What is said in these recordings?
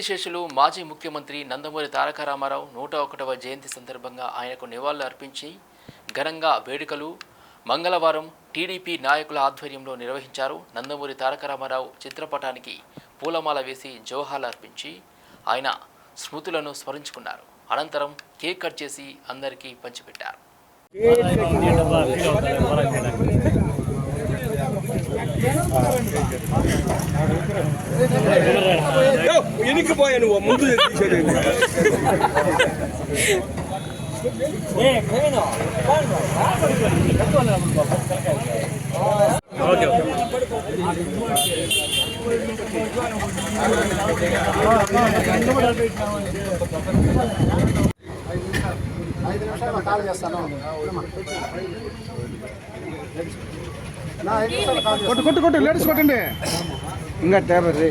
కీర్తిశేషులు మాజీ ముఖ్యమంత్రి నందమూరి తారక రామారావు నూట ఒకటవ జయంతి సందర్భంగా ఆయనకు నివాళులు అర్పించి ఘనంగా వేడుకలు. మంగళవారం టీడీపీ నాయకుల ఆధ్వర్యంలో నిర్వహించారు నందమూరి తారక రామారావు చిత్రపటానికి పూలమాల వేసి జోహాలు అర్పించి ఆయన స్మృతులను స్మరించుకున్నారు. అనంతరం కేక్ కట్ చేసి అందరికీ పంచిపెట్టారు. ఎనికిపోయా నువ్వు ముందు తీసేది ఐదు నిమిషాలు కాల్ చేస్తాను. కొట్టు కొట్టు కొట్టు లేడీస్ కొట్టండి. ఇంకా టేబుల్ రీ.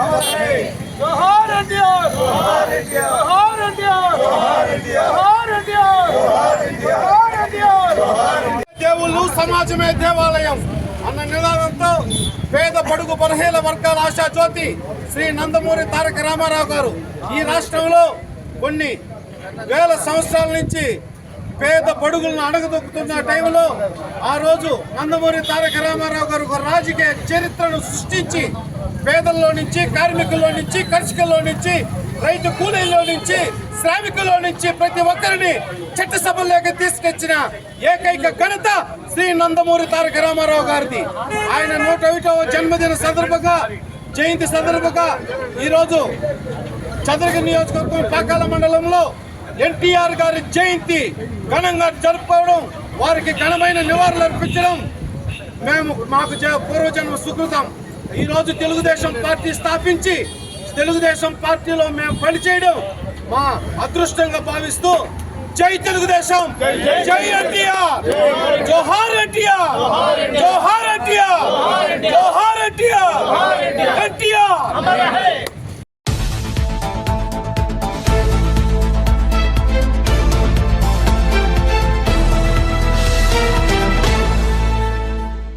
నడు. పక్కన నడు. చేస్తాను కనిపిస్తా దేవుళ్ళు సమాజమే దేవాలయం అన్న నినాదంతో పేద పడుగు బలహీన వర్గాల ఆశా జ్యోతి శ్రీ నందమూరి తారక రామారావు గారు ఈ రాష్ట్రంలో కొన్ని వేల సంవత్సరాల నుంచి పేద పడుగులను అడగదొక్కుతున్న టైంలో ఆ రోజు నందమూరి తారక రామారావు గారు ఒక రాజకీయ చరిత్రను సృష్టించి పేదల్లో నుంచి కార్మికుల్లో నుంచి కర్షకుల్లో నుంచి రైతు కూలీల్లో నుంచి శ్రామికుల్లో నుంచి ప్రతి ఒక్కరిని చట్టసభల్లోకి తీసుకొచ్చిన ఏకైక ఘనత శ్రీ నందమూరి తారక రామారావు గారిది. ఆయన నూట ఒకటవ జన్మదిన సందర్భంగా జయంతి సందర్భంగా ఈరోజు చంద్రగిరి నియోజకవర్గం పాకాల మండలంలో ఎన్టీఆర్ గారి జయంతి ఘనంగా జరుపుకోవడం వారికి ఘనమైన నివాళులు అర్పించడం. మేము మాకు పూర్వజన్మ సుకృతం. ఈ రోజు తెలుగుదేశం పార్టీ స్థాపించి తెలుగుదేశం పార్టీలో మేము పనిచేయడం మా అదృష్టంగా భావిస్తూ జై తెలుగుదేశం జై ఎన్టీఆర్ జోహార్ ఎన్టీఆర్ జోహార్ ఎన్టీఆర్ జోహార్ ఎన్టీఆర్ ఎన్టీఆర్.